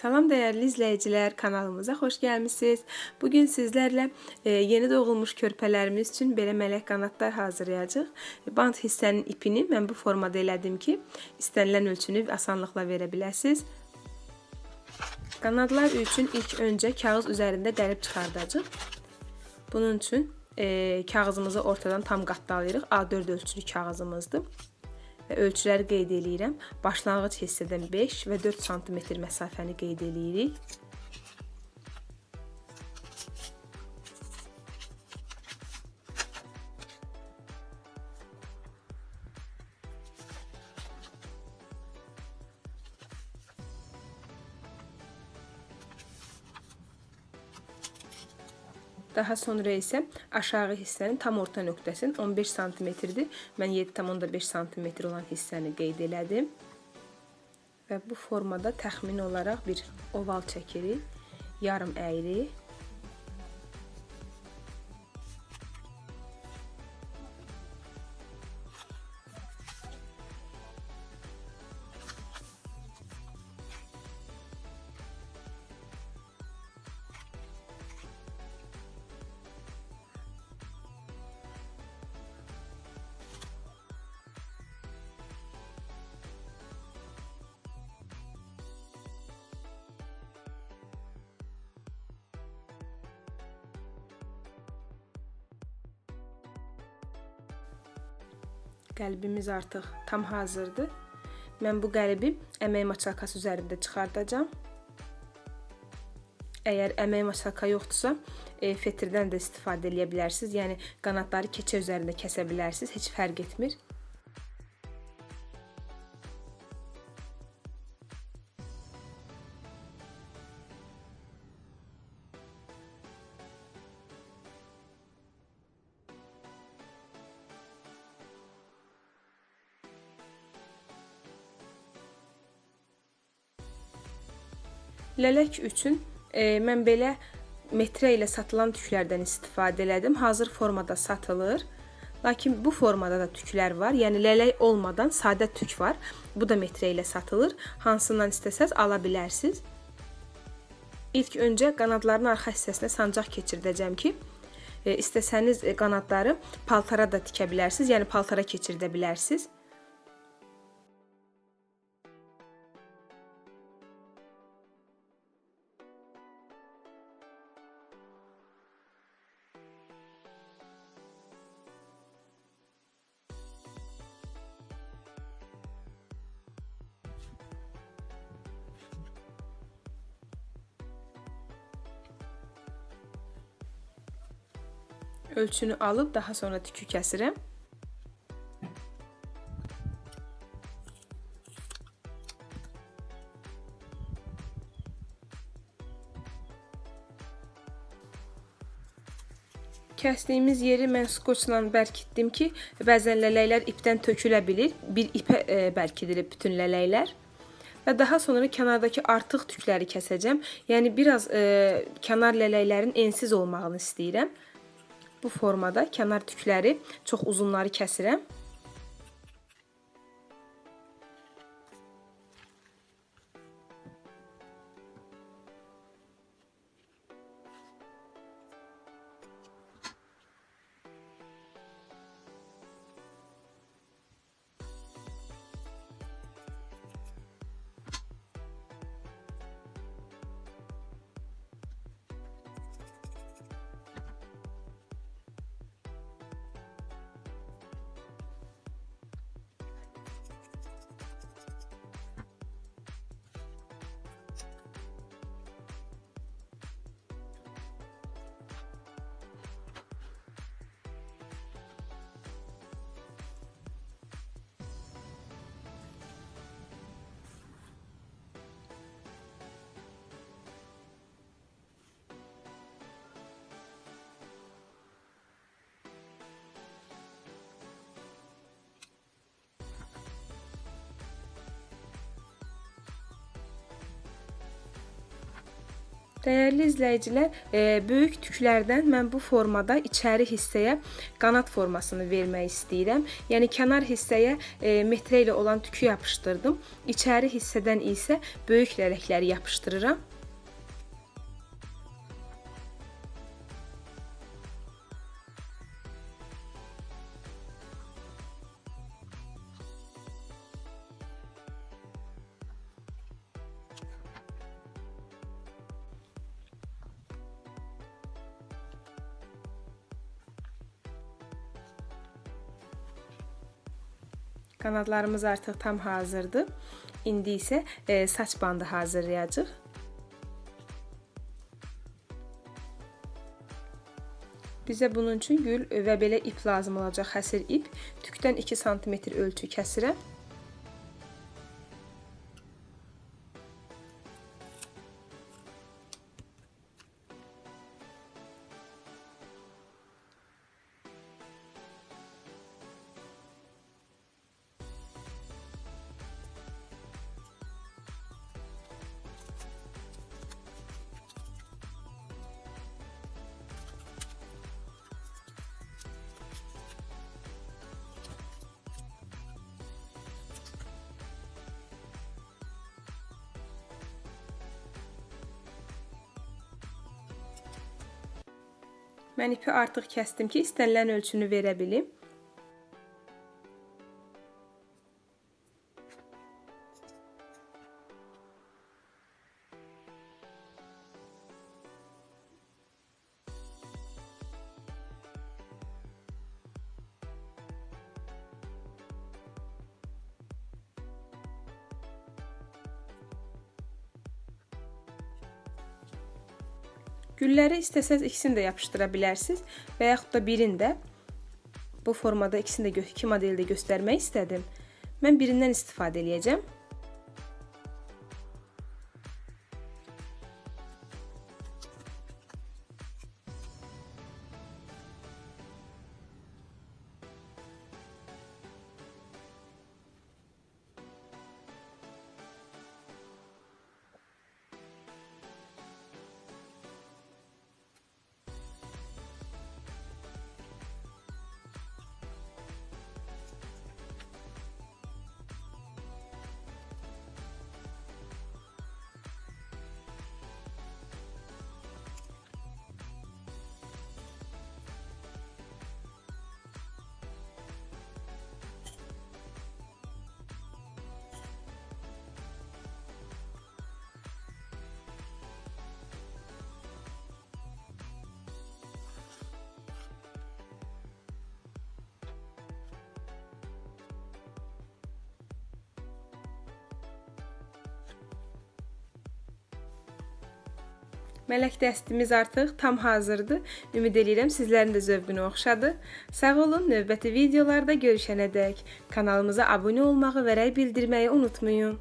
Salam dəyərli izləyicilər, kanalımıza xoş gəlmisiniz. Bu gün sizlərlə e, yeni doğulmuş körpələrimiz üçün belə mələk qanadlar hazırlayacağıq. Bant hissənin ipini mən bu formada elədim ki, istənilən ölçünü asanlıqla verə biləsiniz. Qanadlar üçün ilk öncə kağız üzərində qəlib çıxardacağıq. Bunun üçün e, kağızımızı ortadan tam qatdalayırıq. A4 ölçülü kağızımızdır və ölçüləri qeyd eləyirəm. Başlanğıc hissədən 5 və 4 sm məsafəni qeyd eləyirik. Daha sonra isə aşağı hissənin tam orta nöqtəsinin 15 sm-dir. Mən 7,5 sm olan hissəni qeyd elədim. Və bu formada təxmini olaraq bir oval çəkirik. Yarım əyirik. Qəlbimiz artıq tam hazırdır. Mən bu qəlbi əmək maçalkası üzərində çıxardacağam. Əgər əmək maçalka yoxdursa, e, fetirdən də istifadə edə bilərsiniz. Yəni qanadları keçə üzərində kəsə bilərsiniz. Heç fərq etmir. Lələk üçün e, mən belə metrə ilə satılan tüklərdən istifadə elədim. Hazır formada satılır. Lakin bu formada da tüklər var. Yəni lələk olmadan sadə tük var. Bu da metrə ilə satılır. Hansından istəsəz ala bilərsiniz. İlk öncə qanadların arxa hissəsinə sancaq keçirdəcəm ki, e, istəsəniz qanadları paltara da tikə bilərsiniz. Yəni paltara keçirdə bilərsiniz. Ölçünü alıb daha sonra tükü kəsirəm. Kəsdiyimiz yeri mən skoçla bərkitdim ki, bəzən lələklər ipdən tökülə bilir. Bir ipə e, bərkidilib bütün lələklər. Və daha sonra kənardakı artıq tükləri kəsəcəm. Yəni biraz e, kənar lələklərin ensiz olmağını istəyirəm. Bu formada kənar tükləri çox uzunları kəsirəm. Dəyərli izləyicilər, e, böyük tüklərdən mən bu formada içəri hissəyə qanat formasını vermək istəyirəm. Yəni kənar hissəyə e, metrə ilə olan tükü yapışdırdım. İçəri hissədən isə böyük lələkləri yapışdırıram. Qanadlarımız artıq tam hazırdır. İndi isə e, saç bandı hazırlayacağıq. Bizə bunun üçün gül və belə ip lazım olacaq, həsir ip. Tükdən 2 sm ölçü kəsirəm. Mən ipi artıq kəsdim ki, istənilən ölçünü verə bilim. Gülləri istəsəz ikisini də yapışdıra bilərsiniz və yaxud da birini də bu formada ikisini də iki modeli də göstərmək istədim. Mən birindən istifadə edəcəm. Mələk dəstimiz artıq tam hazırdır. Ümid edirəm sizlərin də zövqünə oxşadı. Sağ olun, növbəti videolarda görüşənədək kanalımıza abunə olmağı və rəy bildirməyi unutmayın.